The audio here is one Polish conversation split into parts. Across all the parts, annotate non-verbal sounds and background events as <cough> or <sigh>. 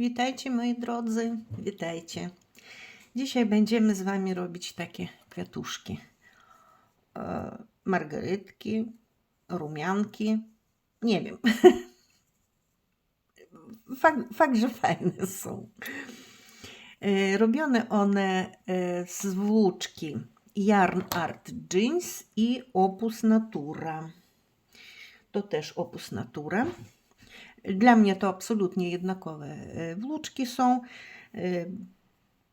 Witajcie moi drodzy, witajcie. Dzisiaj będziemy z Wami robić takie kwiatuszki. E, margarytki, rumianki, nie wiem. <laughs> Fakt, fakt, że fajne są. E, robione one e, z włóczki Yarn Art Jeans i Opus Natura. To też Opus Natura. Dla mnie to absolutnie jednakowe e, włóczki są. E,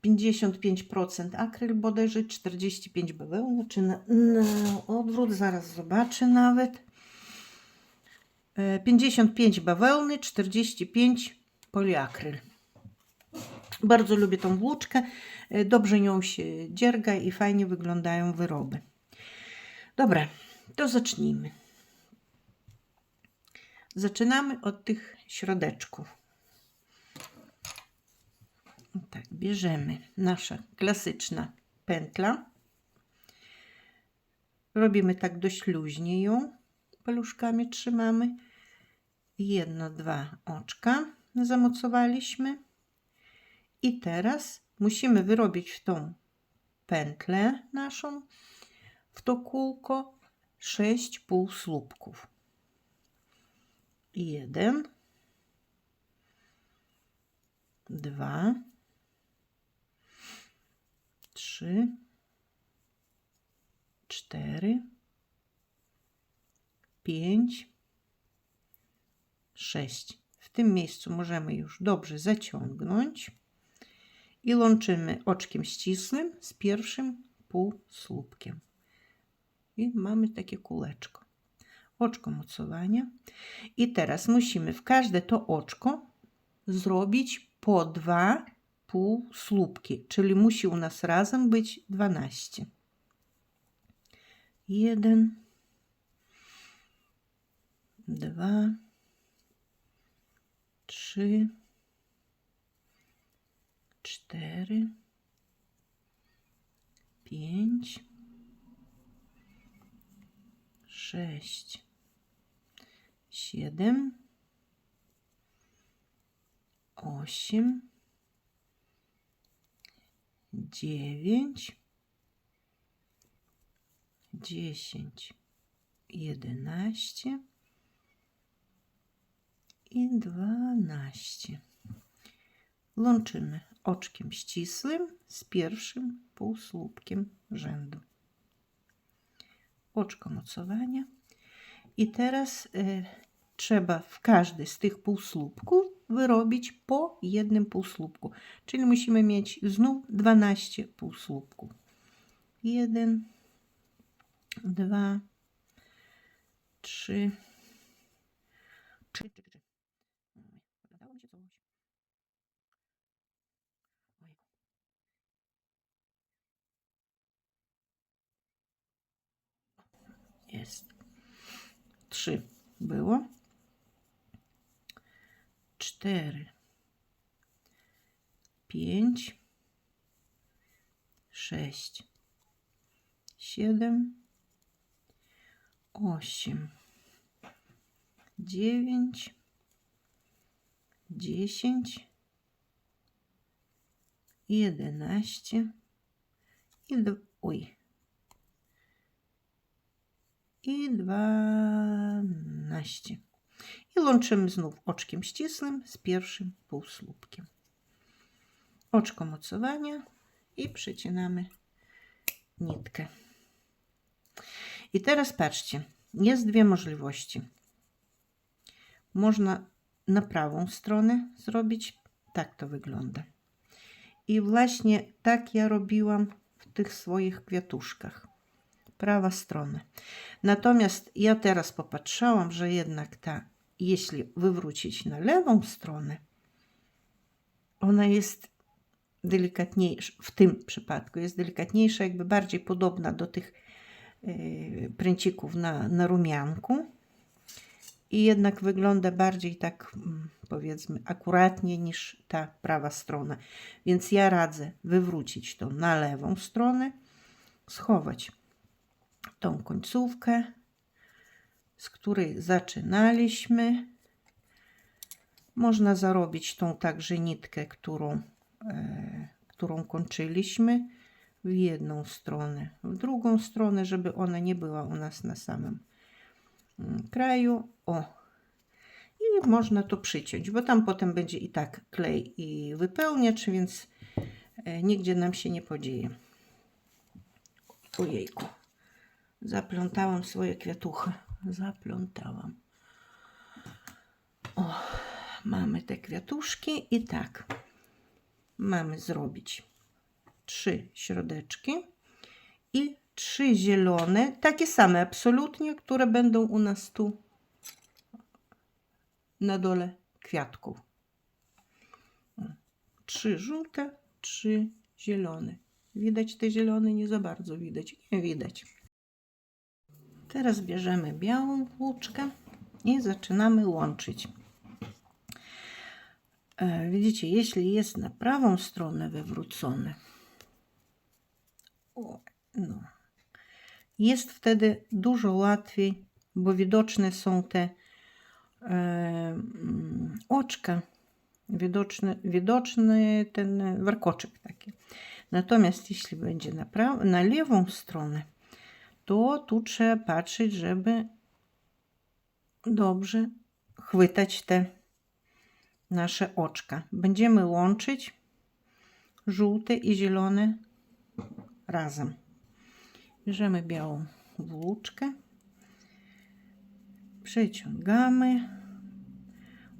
55% akryl bodajże, 45 bawełny, czy na, na odwrót, zaraz zobaczę nawet. E, 55 bawełny, 45 poliakryl. Bardzo lubię tą włóczkę, e, dobrze nią się dzierga i fajnie wyglądają wyroby. Dobra, to zacznijmy. Zaczynamy od tych środeczków. Tak, bierzemy nasza klasyczna pętla. Robimy tak dość luźnie ją. Paluszkami trzymamy. Jedno, dwa oczka zamocowaliśmy. I teraz musimy wyrobić w tą pętlę naszą, w to kółko, sześć półsłupków jeden, dwa, trzy, cztery, pięć, sześć. W tym miejscu możemy już dobrze zaciągnąć i łączymy oczkiem ścisłym z pierwszym półsłupkiem. I mamy takie kółeczko oczko mocowania. I teraz musimy w każde to oczko zrobić po dwa półsłupki, czyli musi u nas razem być 12. Jeden, dwa, trzy, cztery, pięć, sześć, siedem, osiem, dziewięć, dziesięć, jedenaście i dwanaście. Łączymy oczkiem ścisłym z pierwszym półsłupkiem rzędu. Oczko mocowania. I teraz y, trzeba w każdy z tych półsłupków wyrobić po jednym półsłupku. Czyli musimy mieć znów 12 półsłupków. 1, 2, 3, 3, 3, 3. Zadało mi się coś. Ojej. Jest. Trzy było. Cztery. Pięć. Sześć. Siedem. Osiem. Dziewięć. Dziesięć. Jedenaście. I do... Oj. i 12. I łączymy znów oczkiem ścisłym z pierwszym półsłupkiem. Oczko mocowania i przecinamy nitkę. I teraz patrzcie, jest dwie możliwości. Można na prawą stronę zrobić, tak to wygląda. I właśnie tak ja robiłam w tych swoich kwiatuszkach prawa strona. Natomiast ja teraz popatrzałam, że jednak ta, jeśli wywrócić na lewą stronę, ona jest delikatniejsza, w tym przypadku jest delikatniejsza, jakby bardziej podobna do tych yy, pręcików na, na rumianku i jednak wygląda bardziej tak, mm, powiedzmy, akuratnie niż ta prawa strona. Więc ja radzę wywrócić to na lewą stronę, schować tą końcówkę, z której zaczynaliśmy. Można zarobić tą także nitkę, którą, e, którą kończyliśmy w jedną stronę, w drugą stronę, żeby ona nie była u nas na samym mm, kraju. O, i można to przyciąć, bo tam potem będzie i tak klej i wypełniacz, więc e, nigdzie nam się nie podzieje. Ojejku, zaplątałam swoje kwiatuchy. Zaplątałam. O, mamy te kwiatuszki i tak mamy zrobić trzy środeczki i trzy zielone, takie same absolutnie, które będą u nas tu na dole kwiatków. Trzy żółte, trzy zielone. Widać te zielone? Nie za bardzo widać. Nie widać. Teraz bierzemy białą włóczkę i zaczynamy łączyć. E, Widzicie, jeśli jest na prawą stronę wywrócone, o, no, jest wtedy dużo łatwiej, bo widoczne są te e, mm, oczka, widoczny, widoczny ten warkoczek taki. Natomiast jeśli będzie na, na lewą stronę, to tu trzeba patrzeć, żeby dobrze chwytać te nasze oczka. Będziemy łączyć żółte i zielone razem. Bierzemy białą włóczkę, przeciągamy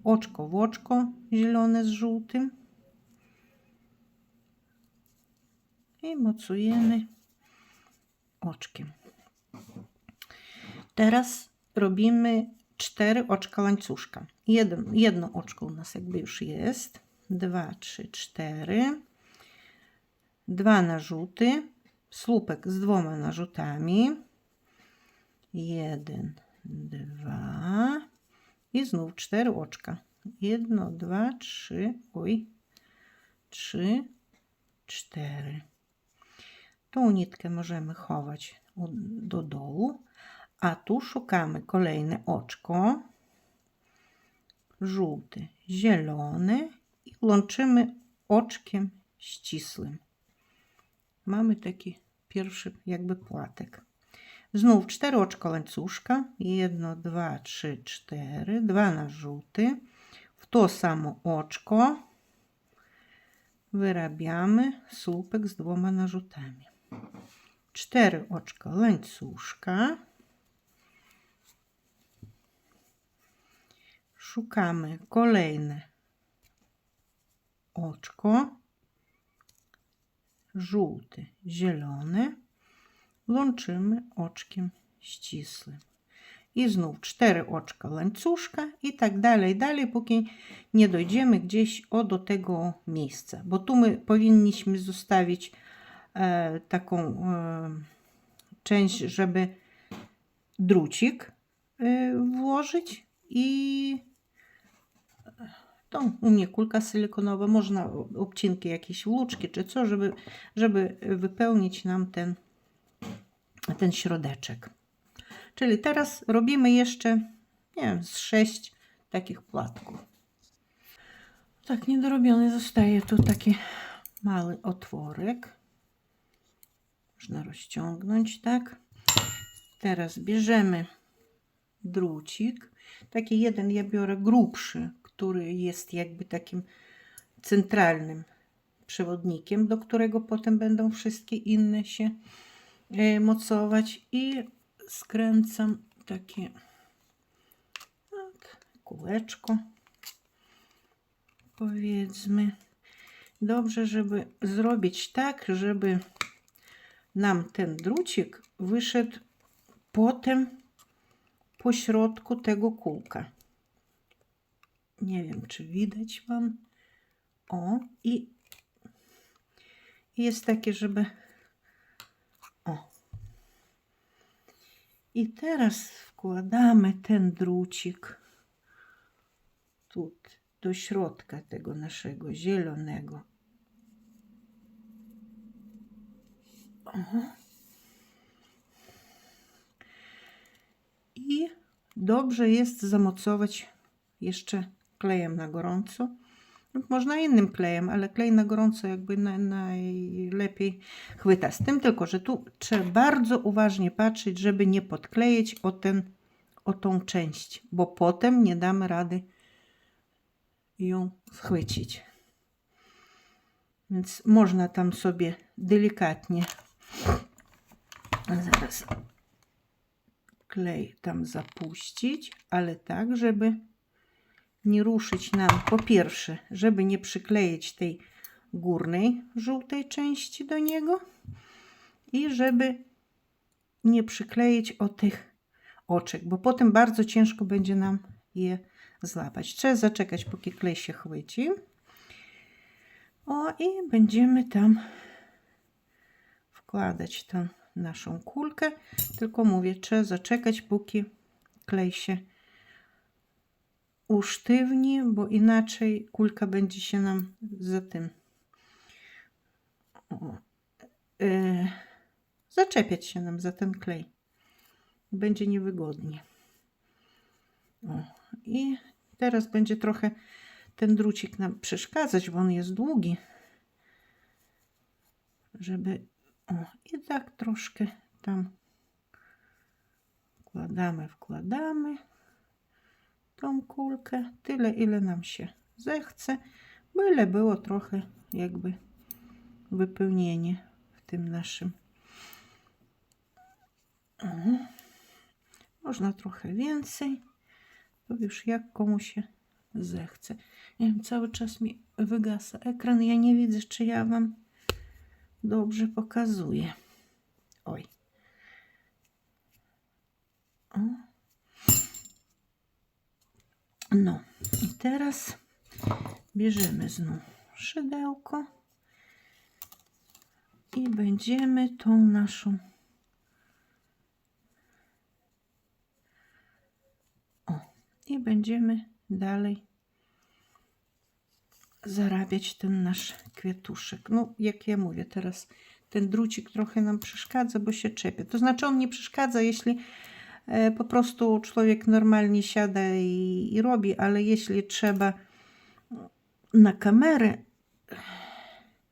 oczko w oczko zielone z żółtym i mocujemy oczkiem. Teraz robimy cztery oczka łańcuszka. Jeden, jedno oczko u nas jakby już jest. Dwa, trzy, cztery. Dwa narzuty. Słupek z dwoma narzutami. Jeden, dwa. I znów cztery oczka. Jedno, dwa, trzy. Trzy, cztery. Tą nitkę możemy chować do dołu, a tu szukamy kolejne oczko, żółty, zielony i łączymy oczkiem ścisłym. Mamy taki pierwszy jakby płatek. Znów cztery oczka łańcuszka, jedno, dwa, trzy, cztery, dwa na żółty, w to samo oczko wyrabiamy słupek z dwoma narzutami cztery oczka łańcuszka. Szukamy. Kolejne. Oczko, żółty, zielony, łączymy oczkiem ścisłym. I znów cztery oczka łańcuszka i tak dalej, dalej, póki nie dojdziemy gdzieś o do tego miejsca, bo tu my powinniśmy zostawić e, taką e, część, żeby drucik e, włożyć i to u mnie kulka silikonowa, można obcinki jakieś włóczki czy co, żeby, żeby wypełnić nam ten, ten środeczek. Czyli teraz robimy jeszcze, nie wiem, z sześć takich płatków. Tak, niedorobiony zostaje tu taki mały otworek. Można rozciągnąć, tak. Teraz bierzemy drucik. Taki jeden ja biorę grubszy, który jest jakby takim centralnym przewodnikiem, do którego potem będą wszystkie inne się e, mocować i skręcam takie tak, kółeczko powiedzmy. Dobrze, żeby zrobić tak, żeby nam ten drucik wyszedł potem po środku tego kółka. Nie wiem, czy widać Wam. O, i jest takie, żeby. O. I teraz wkładamy ten drucik tu do środka tego naszego zielonego. O. I dobrze jest zamocować jeszcze klejem na gorąco. lub Można innym klejem, ale klej na gorąco jakby na, najlepiej chwyta. Z tym tylko, że tu trzeba bardzo uważnie patrzeć, żeby nie podkleić o, ten, o tą część, bo potem nie damy rady ją schwycić. Więc można tam sobie delikatnie zaraz klej tam zapuścić, ale tak, żeby nie ruszyć nam, po pierwsze, żeby nie przykleić tej górnej żółtej części do niego i żeby nie przykleić o tych oczek, bo potem bardzo ciężko będzie nam je złapać. Trzeba zaczekać, póki klej się chwyci. O, i będziemy tam wkładać tą naszą kulkę. Tylko mówię, trzeba zaczekać, póki klej się usztywni, bo inaczej kulka będzie się nam za tym e, zaczepiać się nam za ten klej. Będzie niewygodnie. O, I teraz będzie trochę ten drucik nam przeszkadzać, bo on jest długi. Żeby o, i tak troszkę tam wkładamy, wkładamy tą kulkę, tyle ile nam się zechce, byle było trochę jakby wypełnienie w tym naszym. O, można trochę więcej, to już jak komu się zechce. Nie wiem, cały czas mi wygasa ekran, ja nie widzę, czy ja Wam dobrze pokazuję. Oj. O. No i teraz bierzemy znów szydełko i będziemy tą naszą o i będziemy dalej zarabiać ten nasz kwiatuszek. No, jak ja mówię, teraz ten drucik trochę nam przeszkadza, bo się czepie. To znaczy, on nie przeszkadza, jeśli po prostu człowiek normalnie siada i, i robi, ale jeśli trzeba na kamerę,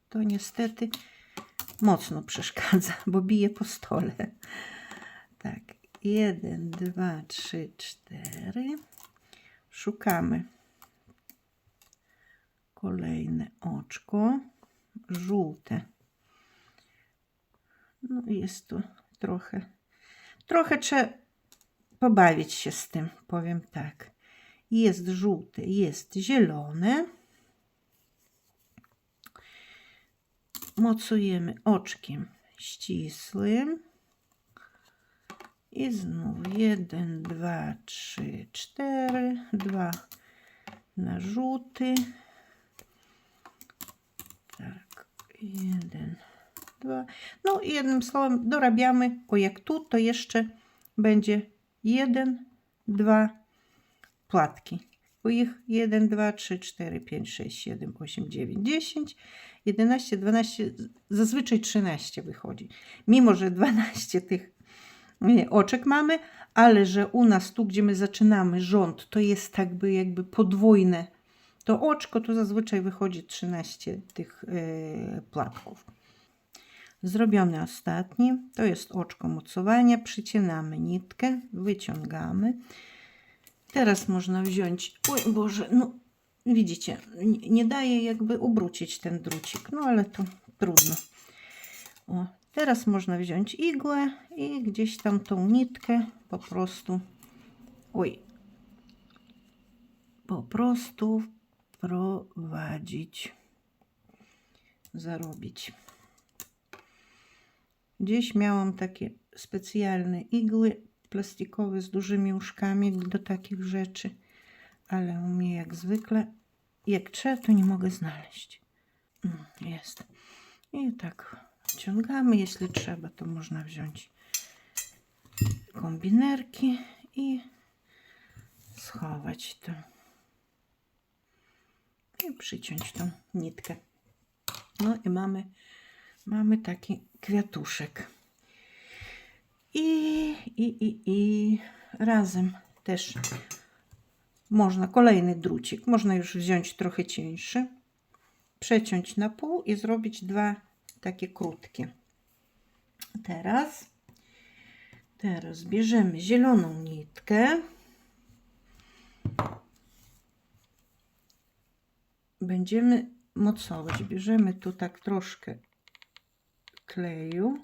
to niestety mocno przeszkadza, <laughs> bo bije po stole. Tak, jeden, dwa, trzy, cztery. Szukamy kolejne oczko, żółte. No jest to trochę, trochę trzeba pobawić się z tym, powiem tak. Jest żółte, jest zielone. Mocujemy oczkiem ścisłym. I znów jeden, dwa, trzy, cztery, dwa na żółty, tak, jeden, dwa. No i jednym słowem dorabiamy, o jak tu, to jeszcze będzie jeden, dwa płatki. Bo ich 1, 2, 3, 4, 5, 6, 7, 8, 9, 10, 11, 12, zazwyczaj 13 wychodzi. Mimo, że 12 tych oczek mamy, ale że u nas tu, gdzie my zaczynamy rząd, to jest tak by jakby podwójne to oczko to zazwyczaj wychodzi 13 tych yy, płatków. Zrobiony ostatni, to jest oczko mocowania, przycinamy nitkę, wyciągamy. Teraz można wziąć, oj Boże, no widzicie, nie, daje jakby obrócić ten drucik, no ale to trudno. O, teraz można wziąć igłę i gdzieś tam tą nitkę po prostu, oj, po prostu prowadzić, zarobić. Gdzieś miałam takie specjalne igły plastikowe z dużymi uszkami do takich rzeczy, ale u mnie jak zwykle, jak trzeba, to nie mogę znaleźć. Mm, Jest. I tak ciągamy, jeśli trzeba, to można wziąć kombinerki i schować to i przyciąć tą nitkę. No i mamy, mamy taki kwiatuszek. I, i, i, i razem też można kolejny drucik, można już wziąć trochę cieńszy, przeciąć na pół i zrobić dwa takie krótkie. Teraz, teraz bierzemy zieloną nitkę. Będziemy mocować. Bierzemy tu tak troszkę kleju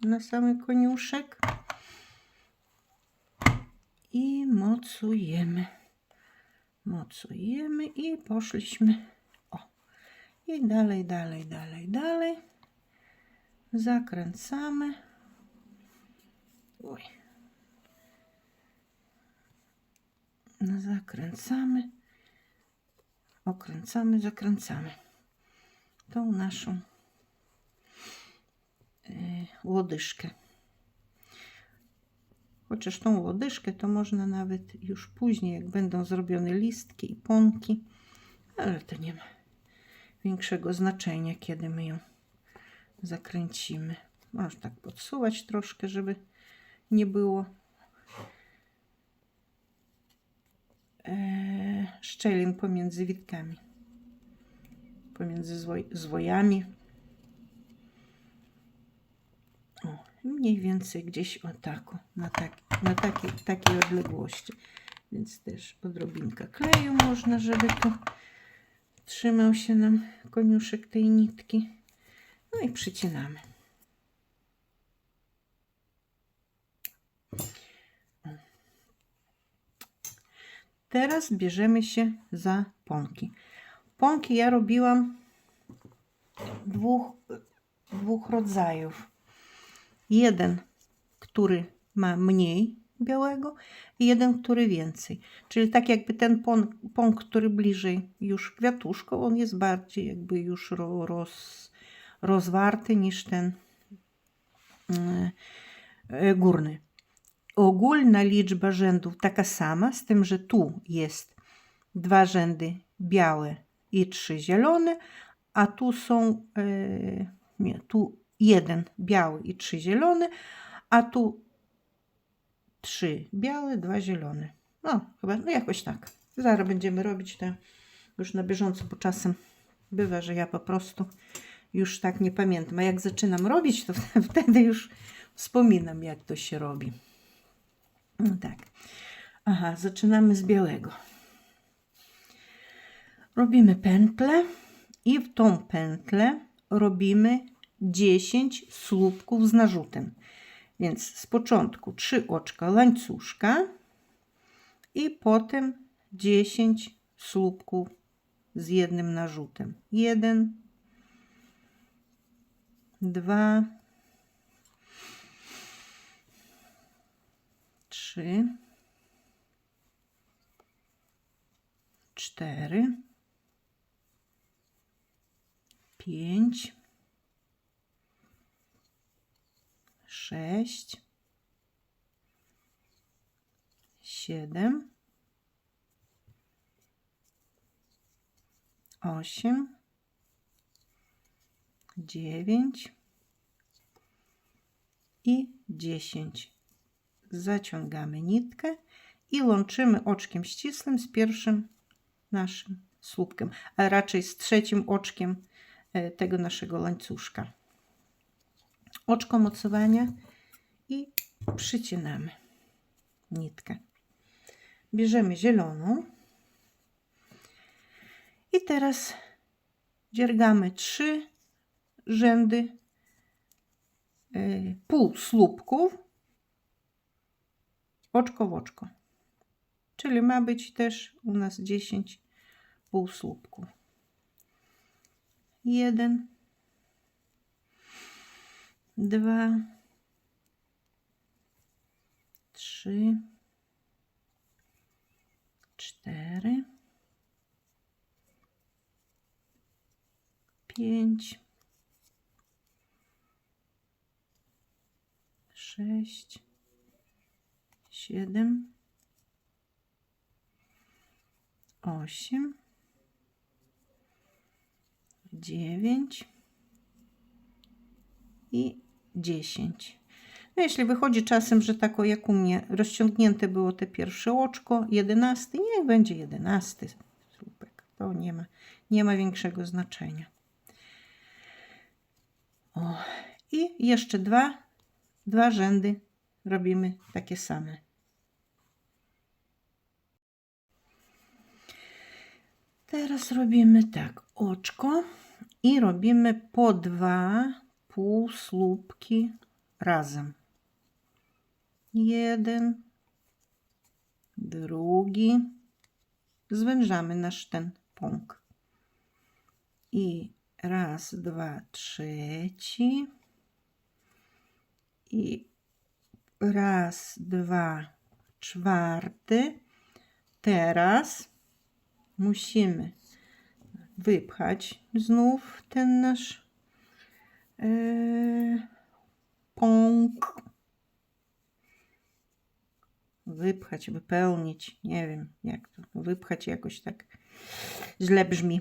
na samy koniuszek i mocujemy. Mocujemy i poszliśmy. O. I dalej, dalej, dalej, dalej. Zakręcamy. No, Zakręcamy. Okręcamy, zakręcamy. Tą naszą łodyżkę. Chociaż tą łodyżkę to można nawet już później, jak będą zrobione listki i pąki, ale to nie ma większego znaczenia, kiedy my ją zakręcimy. Można tak podsuwać troszkę, żeby nie było e, szczelin pomiędzy witkami, pomiędzy zwoj, zwojami. O, mniej więcej gdzieś o taku, na, tak, na takiej, takiej odległości. Więc też odrobinka kleju można, żeby tu trzymał się nam koniuszek tej nitki. No i przycinamy. Teraz bierzemy się za pąki. Pąki ja robiłam dwóch, dwóch rodzajów. Jeden, który ma mniej białego i jeden, który więcej. Czyli tak jakby ten pąk, który bliżej już kwiatuszką, on jest bardziej jakby już ro, roz, rozwarty niż ten e, e, górny. Ogólna liczba rzędów taka sama, z tym, że tu jest dwa rzędy białe i trzy zielone, a tu są e, nie, tu jeden biały i trzy zielone, a tu trzy białe, dwa zielone. No, chyba no jakoś tak. Zaraz będziemy robić to już na bieżąco, bo czasem bywa, że ja po prostu już tak nie pamiętam. A jak zaczynam robić, to <laughs> wtedy już wspominam, jak to się robi. No tak. Aha, zaczynamy z białego. Robimy pętlę i w tą pętlę robimy 10 słupków z narzutem. Więc z początku 3 oczka łańcuszka i potem 10 słupków z jednym narzutem. 1, 2, 3, 4, 5, 6, 7, 8, 9 i 10. Zaciągamy nitkę i łączymy oczkiem ścisłym z pierwszym naszym słupkiem, a raczej z trzecim oczkiem e, tego naszego łańcuszka. Oczko mocowania i przycinamy nitkę. Bierzemy zieloną i teraz dziergamy trzy rzędy y, pół słupków oczko w oczko. Czyli ma być też u nas 10 półsłupków. Jeden, dwa, trzy, cztery, pięć, sześć, siedem, osiem, dziewięć. I dziesięć. No, jeśli wychodzi czasem, że tak jak u mnie rozciągnięte było te pierwsze oczko, jedenasty, niech będzie jedenasty słupek. To nie ma, nie ma większego znaczenia. O, i jeszcze dwa, dwa rzędy robimy takie same. Teraz robimy tak, oczko i robimy po dwa półsłupki razem. Jeden, drugi. Zwężamy nasz ten pąk. I raz, dwa, trzeci. I raz, dwa, czwarty. Teraz musimy wypchać znów ten nasz pąk. Wypchać, wypełnić, nie wiem jak to, wypchać jakoś tak źle brzmi.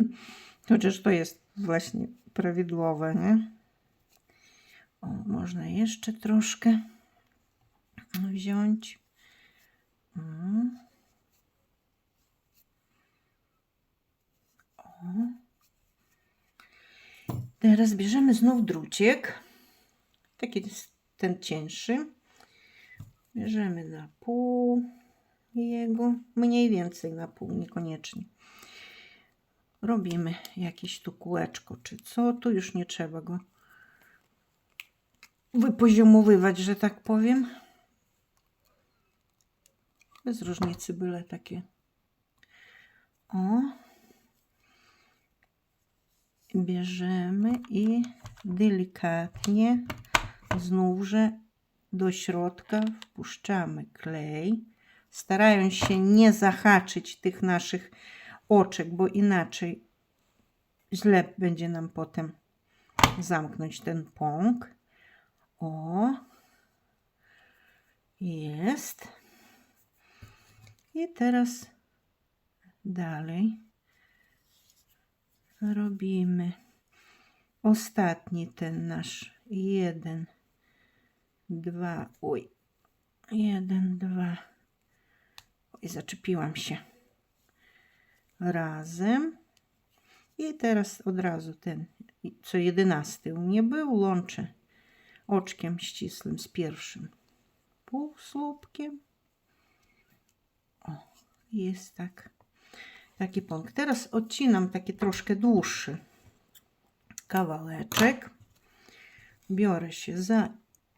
<laughs> Chociaż to jest właśnie prawidłowe, nie? O, można jeszcze troszkę wziąć. Mm. O. Teraz bierzemy znów druciek. Taki ten cięższy. Bierzemy na pół jego, mniej więcej na pół, niekoniecznie. Robimy jakieś tu kółeczko, czy co, tu już nie trzeba go wypoziomowywać, że tak powiem. Bez różnicy, byle takie. O. Bierzemy i delikatnie znówże do środka wpuszczamy klej, starając się nie zahaczyć tych naszych oczek, bo inaczej źle będzie nam potem zamknąć ten pąk. O, jest. I teraz dalej robimy? Ostatni ten nasz. Jeden dwa, oj, jeden, dwa, oj, zaczepiłam się, razem. I teraz od razu ten, co jedenasty. U mnie był, łączę oczkiem ścisłym z pierwszym półsłupkiem. O, jest tak, taki punkt. Teraz odcinam taki troszkę dłuższy kawałeczek. Biorę się za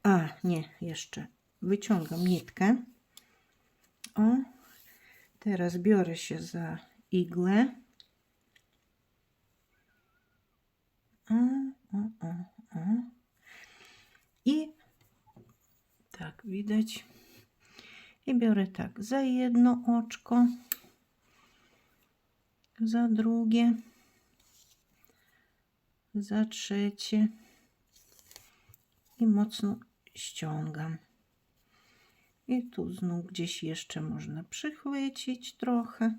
a, nie, jeszcze. Wyciągam nitkę. O, teraz biorę się za igłę. O, o, o, o. I tak widać. I biorę tak za jedno oczko, za drugie, za trzecie i mocno ściągam. I tu znów gdzieś jeszcze można przychwycić trochę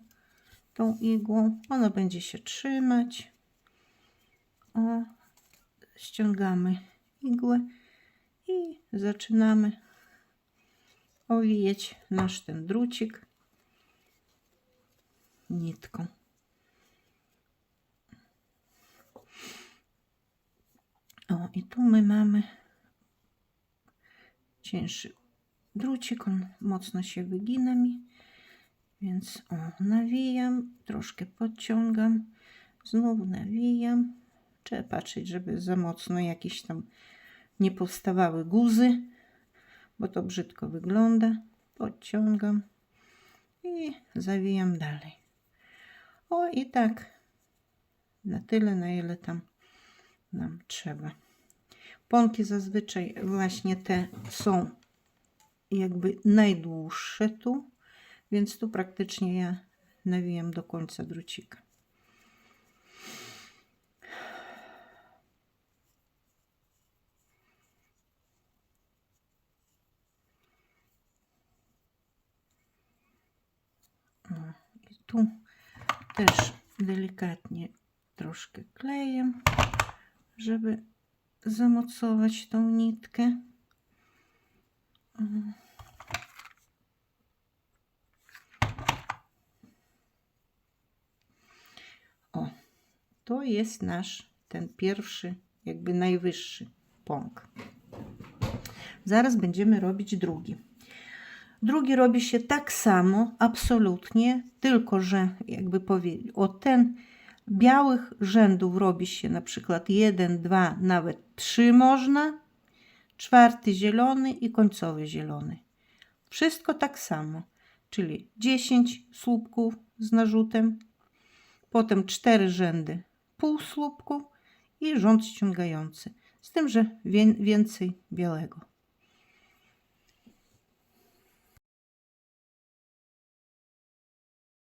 tą igłą. Ona będzie się trzymać. O, ściągamy igłę i zaczynamy owijać nasz ten drucik nitką. O, i tu my mamy cięższy drucik, on mocno się wygina mi, więc o, nawijam, troszkę podciągam, znowu nawijam. Trzeba patrzeć, żeby za mocno jakieś tam nie powstawały guzy, bo to brzydko wygląda. Podciągam i zawijam dalej. O i tak na tyle, na ile tam nam trzeba. Pąki zazwyczaj właśnie te są jakby najdłuższe tu, więc tu praktycznie ja nawijam do końca drucika. I tu też delikatnie troszkę kleję, żeby zamocować tą nitkę. O, to jest nasz ten pierwszy, jakby najwyższy pąk. Zaraz będziemy robić drugi. Drugi robi się tak samo, absolutnie, tylko że jakby powiedzieć, o ten białych rzędów robi się na przykład 1, 2, nawet 3 można, czwarty zielony i końcowy zielony. Wszystko tak samo, czyli 10 słupków z narzutem, potem 4 rzędy pół słupku i rząd ściągający, z tym, że wię- więcej białego.